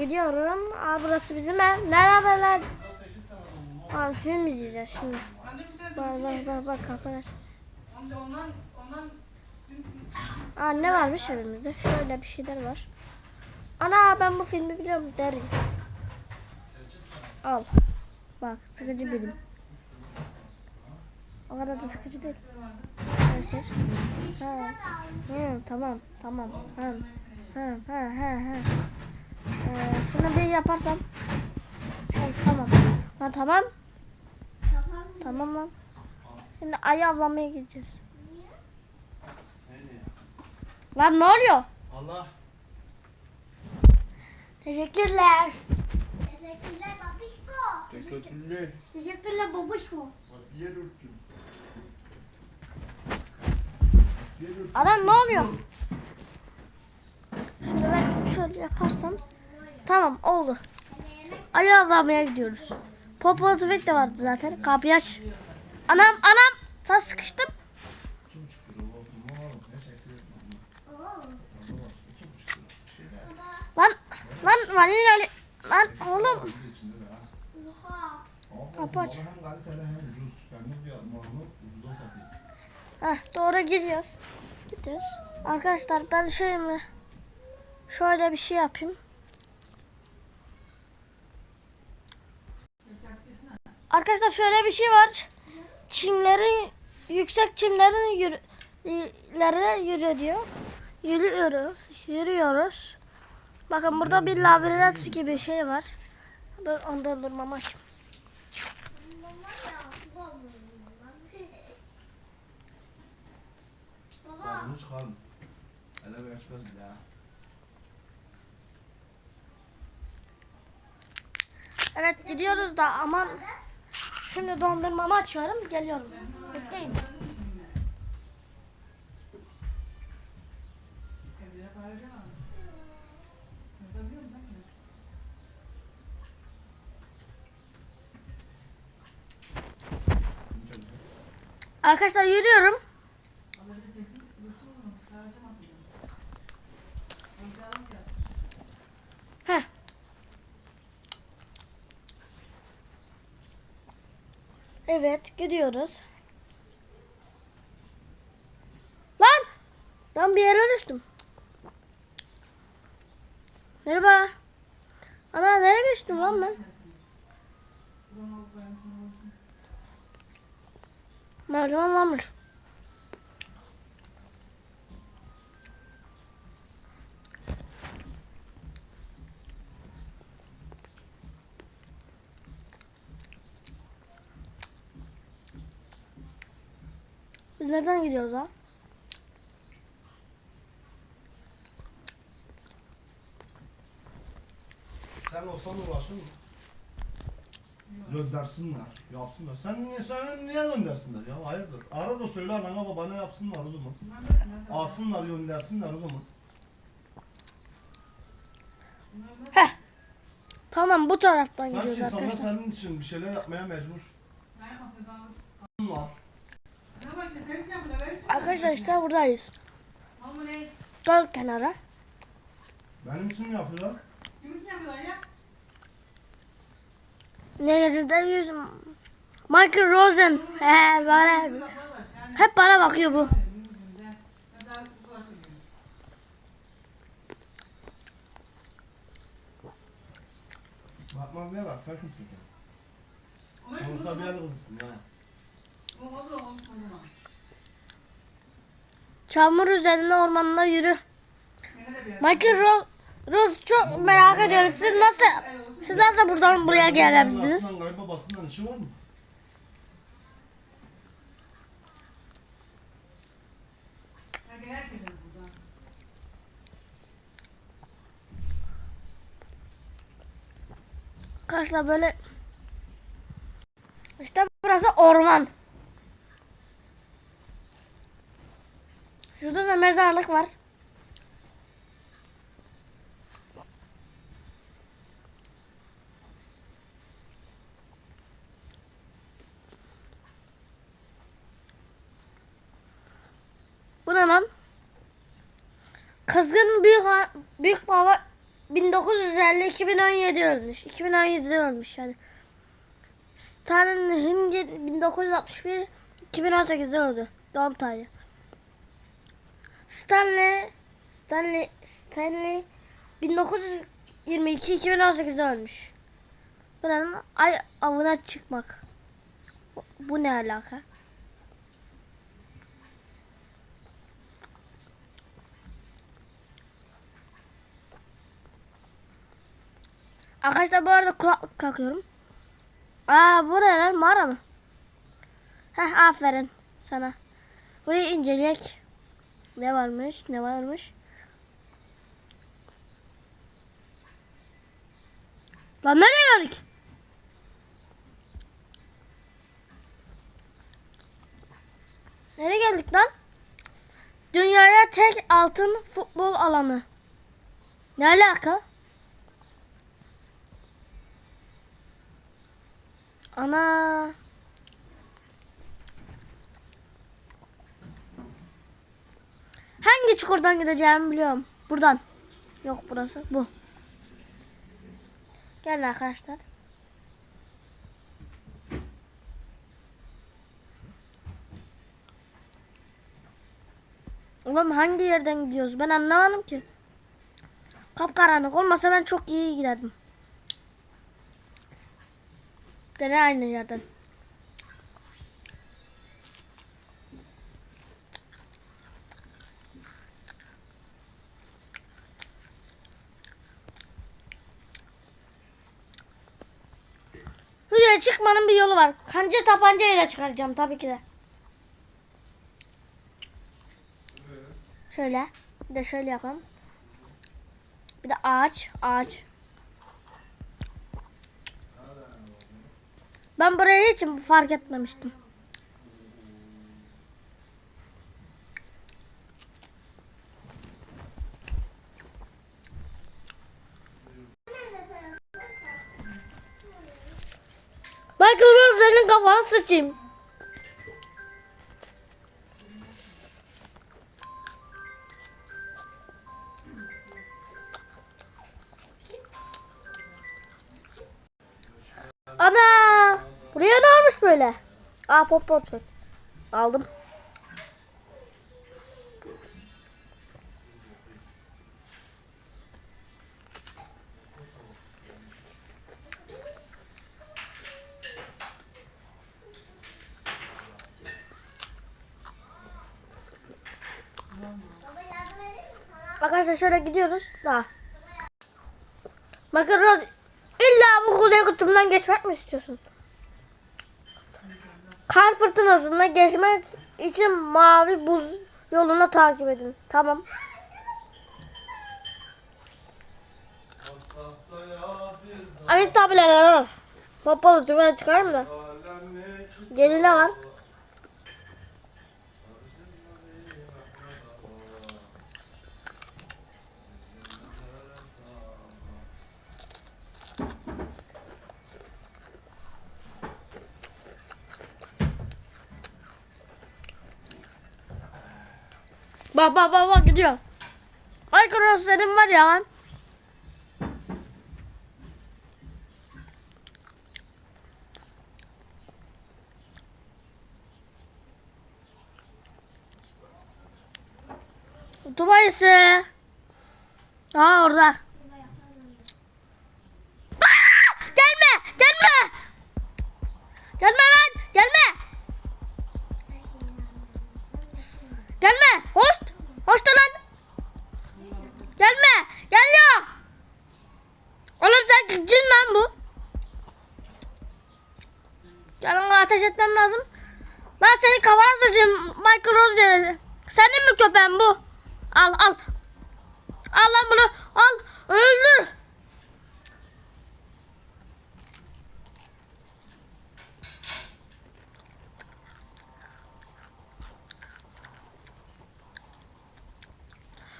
gidiyorum. Aa, burası bizim ev. Merhabalar. Abi film izleyeceğiz şimdi. Bak bak bak bak ondan Aa ne varmış evimizde? Şöyle bir şeyler var. Ana ben bu filmi biliyorum derim. Al. Bak sıkıcı bilim. O kadar da sıkıcı değil. Göster. Ha. Hı, tamam tamam. Ha. Ha ha ha ha. Ee, şunu bir yaparsam. Ha, tamam. Ha, tamam. Tamam lan. Şimdi ayı avlamaya gideceğiz. Lan ne oluyor? Allah. Teşekkürler. Teşekkürler babişko. Teşekkürler. Teşekkürler örttüm. Adam ne oluyor? Şimdi ben şöyle yaparsam. Tamam oldu. Ayı avlamaya gidiyoruz. Popo tüfek de vardı zaten. Kapıyı aç. Anam anam. Sen sıkıştım. Lan lan vanilya lan oğlum. Kapı. Heh, doğru gidiyoruz. Gidiyoruz. Arkadaşlar ben şöyle şöyle bir şey yapayım. Arkadaşlar şöyle bir şey var. Çimlerin yüksek çimlerin yürü, ileri yürü diyor. Yürüyoruz. Yürüyoruz. Bakın burada bir labirent gibi bir şey var. Dur onda durmam aç. Hele bir açmaz. Evet gidiyoruz da aman şimdi dondurmamı açıyorum geliyorum. Bekleyin. Arkadaşlar yürüyorum. Evet gidiyoruz. Lan! Lan bir yere düştüm. Merhaba. Ana nereye geçtim lan ben? Merdiven varmış. Nereden gidiyoruz ha? Sen olsan uğraşır mı? Göndersinler, yapsınlar. Sen niye, sen niye göndersinler ya? Hayırdır? Ara da söyle anana babana yapsınlar o zaman. Alsınlar, göndersinler o zaman. Heh. Tamam bu taraftan Sanki gidiyoruz insanlar arkadaşlar. senin için bir şeyler yapmaya mecbur. Ne yapmasın daha? Bunlar. Ne var ki? Sen yapma, ver. Arkadaşlar işte buradayız. Ne? Göl kenara. Benim için yapıyorlar. Kim için yapıyorlar ya? Nerede yüzüm? Michael Rosen. He böyle. Hep bana bakıyor bu. Bakmaz ya bak sen kimsin ki? Sonuçta bir yer kızısın ya. Çamur üzerinde ormanına yürü. Michael Ro Rose çok merak ediyorum. Siz nasıl siz nasıl buradan buraya gelebildiniz? Arkadaşlar böyle işte burası orman. Şurada da mezarlık var. Bu ne lan? Kızgın büyük büyük baba 1950 2017 ölmüş. 2017'de ölmüş yani. Stalin 1961 2018'de öldü. Doğum tarihi. Stanley Stanley Stanley 1922 2018'de ölmüş. Buranın ay avına çıkmak. Bu- Bu ne alaka? Arkadaşlar bu arada kulaklık takıyorum. Aa bu ne lan mağara mı? Heh aferin sana. Burayı inceleyek. Ne varmış ne varmış. Lan nereye geldik? Nereye geldik lan? Dünyaya tek altın futbol alanı. Ne alaka? Ana. Hangi çukurdan gideceğimi biliyorum. Buradan. Yok burası. Bu. Gelin arkadaşlar. Oğlum hangi yerden gidiyoruz? Ben anlamadım ki. Kapkaranlık olmasa ben çok iyi giderdim. Gene aynı yerden. Çıkmanın bir yolu var. Kanca tabancayla çıkaracağım tabii ki de. Şöyle. Bir de şöyle yapalım. Bir de ağaç. Ağaç. Ben burayı hiç fark etmemiştim. Michael Rose senin kafana sıçayım. Ana! Buraya ne olmuş böyle? Aa pop pop. Aldım. Arkadaşlar şöyle gidiyoruz. Daha. Bakın Rod, illa bu kuzey kutbundan geçmek mi istiyorsun? Kar fırtınasında geçmek için mavi buz yolunu takip edin. Tamam. Ali tabileler var. Papalı tüfeği çıkar mı? Geline var. Bak bak bak bak gidiyor. Ay senin var ya lan. Dubayısı. Aa orada. Aa, gelme gelme. Gelme lan gelme. Gelme. Hoş. Hoş da lan. Gelme. Geliyor. Oğlum sen cin lan bu. Gel ateş etmem lazım. Lan senin kafana sıçayım Michael Rose dedi. Senin mi köpeğin bu? Al al. Al lan bunu. Al. Öldür.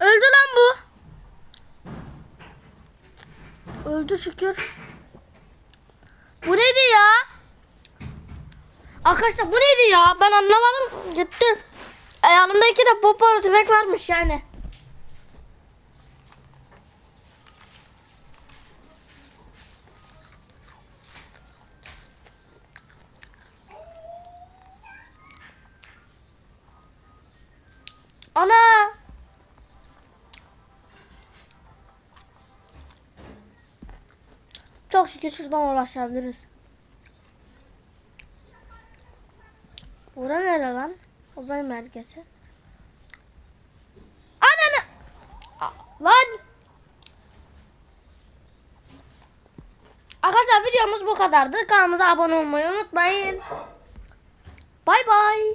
Öldü lan bu. Öldü şükür. Bu neydi ya? Arkadaşlar bu neydi ya? Ben anlamadım. Gitti. E, yanımdaki de popolu tüfek varmış yani. Ana! Çok şükür şuradan ulaşabiliriz. Bura nere lan? Uzay merkezi. Ananı! Lan! Arkadaşlar videomuz bu kadardı. Kanalımıza abone olmayı unutmayın. Bay bay.